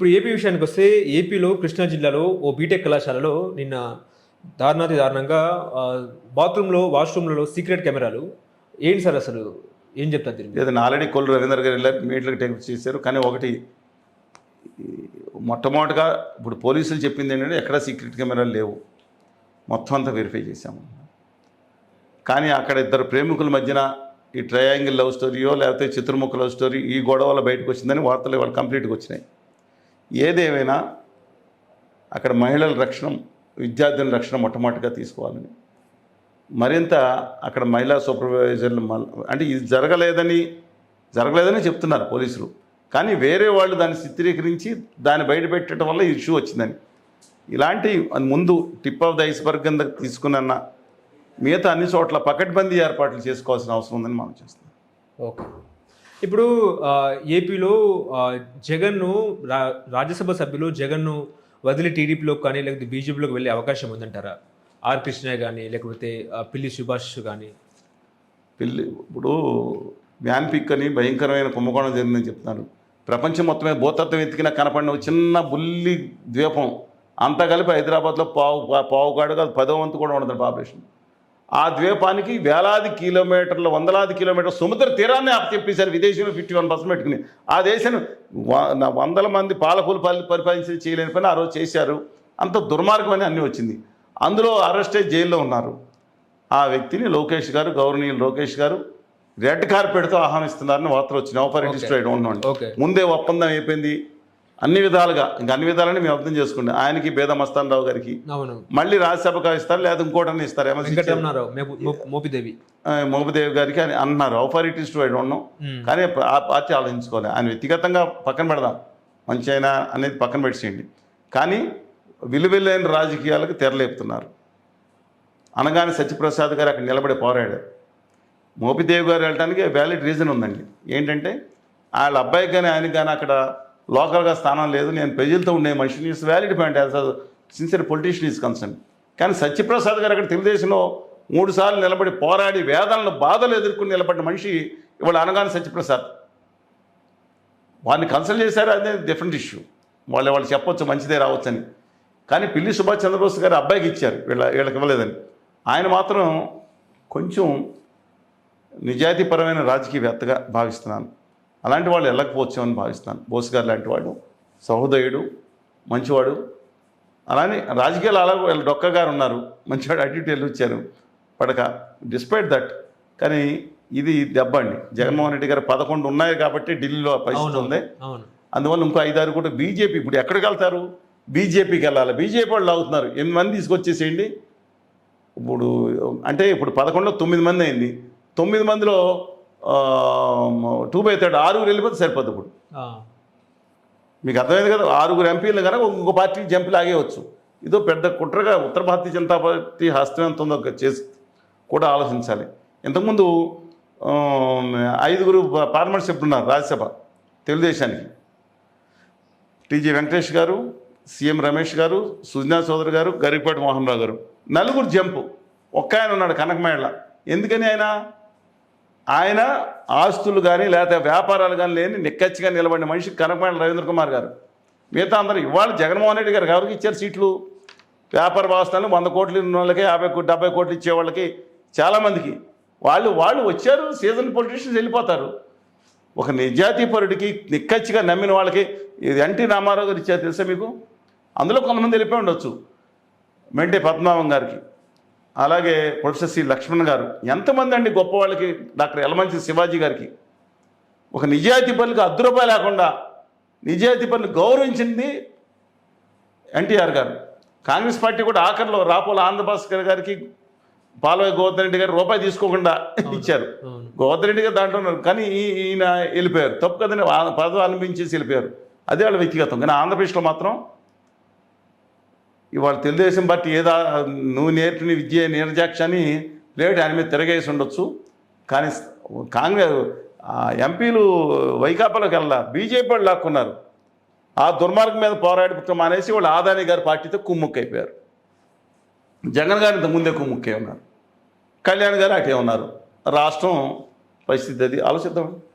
ఇప్పుడు ఏపీ విషయానికి వస్తే ఏపీలో కృష్ణా జిల్లాలో ఓ బీటెక్ కళాశాలలో నిన్న దారుణాతి దారుణంగా బాత్రూంలో వాష్రూమ్లలో సీక్రెట్ కెమెరాలు. ఏంటి సార్ అసలు? ఏం చెప్తారు దీని మీద? ఆల్రెడీ కొల్లు రవీందర్ గారు వెళ్ళారు మీట్లకు టేక్ చేశారు కానీ ఒకటి మొట్టమొదటిగా ఇప్పుడు పోలీసులు చెప్పింది ఏంటంటే ఎక్కడ సీక్రెట్ కెమెరాలు లేవు. మొత్తం అంతా వెరిఫై చేశాము. కానీ అక్కడ ఇద్దరు ప్రేమికుల మధ్యన ఈ ట్రయాంగిల్ లవ్ స్టోరీయో లేకపోతే చిత్రముఖ లవ్ స్టోరీ ఈ గొడవల బయటకు వచ్చిందని వార్తలు ఇవాళ కంప్లీట్గా వచ్చినాయి. ఏదేమైనా అక్కడ మహిళల రక్షణ విద్యార్థుల రక్షణ మొట్టమొదటిగా తీసుకోవాలని. మరింత అక్కడ మహిళా సూపర్వైజర్లు అంటే ఇది జరగలేదని జరగలేదని చెప్తున్నారు పోలీసులు. కానీ వేరే వాళ్ళు దాన్ని చిత్రీకరించి దాన్ని బయటపెట్టడం వల్ల ఇష్యూ వచ్చిందని. ఇలాంటి ముందు టిప్ ఆఫ్ ద ఐస్బర్గ్ కింద తీసుకున్న మిగతా అన్ని చోట్ల పకడ్బందీ ఏర్పాట్లు చేసుకోవాల్సిన అవసరం ఉందని మనం చేస్తున్నాం. ఓకే. ఇప్పుడు ఏపీలో జగన్ను రా రాజ్యసభ సభ్యులు జగన్ను వదిలి టీడీపీలోకి కానీ లేకపోతే బీజేపీలోకి వెళ్ళే అవకాశం ఉందంటారా? ఆర్ కృష్ణ కానీ లేకపోతే పిల్లి సుభాష్ కానీ పిల్లి ఇప్పుడు వ్యాన్ పిక్ అని భయంకరమైన కుంభకోణం జరిగిందని చెప్తున్నారు. ప్రపంచం మొత్తమే భూతత్వం ఎత్తికిన కనపడిన చిన్న బుల్లి ద్వీపం అంతా కలిపి హైదరాబాద్లో పావు పా- పావు కాడు కాదు పదో వంతు కూడా ఉండదు పాపులేషన్. ఆ ద్వీపానికి వేలాది కిలోమీటర్ల వందలాది కిలోమీటర్ల సముద్ర తీరాన్ని అప్పచెప్పేశారు విదేశీయులు ఫిఫ్టీ వన్ పర్సెంట్ పెట్టుకుని. ఆ దేశం వందల మంది పాలకులు పరి పరిపాలించి చేయలేని పని ఆ రోజు చేశారు. అంత దుర్మార్గం అని అన్నీ వచ్చింది. అందులో అరెస్ట్ అయ్యి జైల్లో ఉన్నారు. ఆ వ్యక్తిని లోకేష్ గారు గౌరవనీయులు లోకేష్ గారు రెడ్ కార్పెట్తో ఆహ్వానిస్తున్నారని వార్తలు వచ్చినాయి. నో ఓకే ముందే ఒప్పందం అయిపోయింది. అన్ని విధాలుగా ఇంకా అన్ని విధాలని మేము అర్థం చేసుకుంటాం. ఆయనకి బేద మస్తాన్ రావు గారికి మళ్ళీ రాజ్యసభకు ఇస్తారు లేదా ఇంకోటని ఇస్తారు మోపిదేవి. మోపదేవ్ గారికి అని అన్నారు. I don't know hmm. కానీ ఆ పార్టీ ఆలోచించుకోవాలి ఆయన వ్యక్తిగతంగా పక్కన పెడదాం. మంచి అయినా అనేది పక్కన పెట్టేయండి. కానీ విలువెల్లైన రాజకీయాలకు తెరలేపుతున్నారు అనగానే సత్యప్రసాద్ గారు అక్కడ నిలబడి పోరాడారు. మోపిదేవి గారు వెళ్ళడానికి వ్యాలిడ్ రీజన్ ఉందండి. ఏంటంటే వాళ్ళ అబ్బాయికి కానీ ఆయనకి కానీ అక్కడ లోకల్గా స్థానం లేదు నేను ప్రజలతో ఉండే మనిషిని is valid point as sincere politician is concern కానీ సత్యప్రసాద్ గారు అక్కడ తెలుగుదేశంలో మూడు సార్లు నిలబడి పోరాడి వేదనలు బాధలు ఎదుర్కొని నిలబడిన మనిషి ఇవాళ అనగానే సత్యప్రసాద్. వారిని కన్సల్ట్ చేశారు అదే డిఫరెంట్ ఇష్యూ వాళ్ళు వాళ్ళు చెప్పొచ్చు మంచిదే రావచ్చని. కానీ పిల్లి సుభాష్ చంద్రబోస్ గారు అబ్బాయికి ఇచ్చారు వీళ్ళ వీళ్ళకి ఇవ్వలేదని. ఆయన మాత్రం కొంచెం నిజాయితీపరమైన రాజకీయవేత్తగా భావిస్తున్నాను. అలాంటి వాళ్ళు వెళ్ళకపోవచ్చు అని భావిస్తున్నాను బోస్ గారు లాంటి వాడు సహోదయుడు మంచివాడు. అలానే రాజకీయాలు అలా వీళ్ళ డొక్క గారు ఉన్నారు. మంచివాడు అటు ఇటు వెళ్ళి వచ్చారు. పడక. Despite that. కానీ ఇది దెబ్బ అండి. జగన్మోహన్ రెడ్డి గారు పదకొండు ఉన్నాయి కాబట్టి ఢిల్లీలో పరిస్థితి ఉంది. అందువల్ల ఇంకో ఐదారు కూడా బీజేపీ ఇప్పుడు ఎక్కడికి వెళ్తారు? బీజేపీకి వెళ్ళాలి. బీజేపీ వాళ్ళు అవుతున్నారు ఎనిమిది మంది తీసుకొచ్చేసేయండి. ఇప్పుడు అంటే ఇప్పుడు పదకొండులో తొమ్మిది మంది అయింది. తొమ్మిది మందిలో టూ బై థర్డ్ ఆరుగురు వెళ్ళిపోతే సరిపోద్ది ఇప్పుడు. మీకు అర్థమైంది కదా? ఆరుగురు ఎంపీలు కనుక ఇంకో పార్టీ జంపి లాగేయచ్చు ఇదో పెద్ద కుట్రగా ఉత్తర భారతీయ జనతా పార్టీ హస్తం ఎంత ఉందో చేసి కూడా ఆలోచించాలి. ఇంతకుముందు ఐదుగురు పార్లమెంట్ సభ్యులు ఉన్నారు రాజ్యసభ తెలుగుదేశానికి. టీజీ వెంకటేష్ గారు సీఎం రమేష్ గారు సుజనా చౌదరి గారు గరిపాటి మోహన్ రావు గారు. నలుగురు జంపు. ఒక్క ఆయన ఉన్నాడు కనకమేళ. ఎందుకని ఆయన? ఆయన ఆస్తులు కానీ లేకపోతే వ్యాపారాలు కానీ లేని నిక్కచ్చిగా నిలబడిన మనిషి కనకమేళ రవీంద్ర కుమార్ గారు. మిగతా అందరూ ఇవాళ జగన్మోహన్ రెడ్డి గారు ఎవరికి ఇచ్చారు సీట్లు? వ్యాపార వ్యవస్థలు వంద కోట్లు ఉన్న వాళ్ళకి యాభై కోట్లు డెబ్బై కోట్లు ఇచ్చే వాళ్ళకి చాలామందికి వాళ్ళు వాళ్ళు వచ్చారు సీజన్ పొలిటీషియన్స్ వెళ్ళిపోతారు. ఒక నిజాతీపరుడికి నిక్కచ్చిగా నమ్మిన వాళ్ళకి ఇది ఎన్టీ రామారావు గారు ఇచ్చారు తెలుసా మీకు? అందులో కొంతమంది వెళ్ళిపోయి ఉండొచ్చు. మెంటే పద్మనాభం గారికి. అలాగే ప్రొఫెసర్ సి లక్ష్మణ్ గారు ఎంతమంది అండి గొప్ప వాళ్ళకి డాక్టర్ యలమంచి శివాజీ గారికి? ఒక నిజాయితీ పనులకు అర్ధ రూపాయి లేకుండా నిజాయితీ పనులు గౌరవించింది ఎన్టీఆర్ గారు. కాంగ్రెస్ పార్టీ కూడా ఆఖరిలో రాపోల ఆంధ్రభాస్కర్ గారికి పాలవై గోవర్ధన్ రెడ్డి గారు రూపాయి తీసుకోకుండా ఇచ్చారు. గోవర్ధన్ రెడ్డి గారు దాంట్లో ఉన్నారు కానీ ఈయన వెళ్ళిపోయారు. తప్పు కదని వా- పదవి అనిపించేసి వెళ్ళిపోయారు. అదే వాళ్ళ వ్యక్తిగతం. కానీ ఆంధ్రప్రదేశ్లో మాత్రం ఇవాళ తెలుగుదేశం పార్టీ ఏదా నువ్వు నేర్పిన విద్య నిర్జాక్ష అని ప్లేట్ ఆయన మీద తిరగేసి ఉండొచ్చు. కానీ కాంగ్రెస్ ఎంపీలు వైకాపాలోకి వెళ్ళా బీజేపీ వాళ్ళు లాక్కున్నారు. ఆ దుర్మార్గం మీద పోరాడిపోతాం మానేసి వాళ్ళు ఆదాని గారి పార్టీతో కుమ్ముక్కైపోయారు. జగన్ గారు ఇంత ముందే కుమ్ముక్కే ఉన్నారు. కళ్యాణ్ గారు అటే ఉన్నారు. రాష్ట్రం పరిస్థితి అది. ఆలోచిద్దామండి.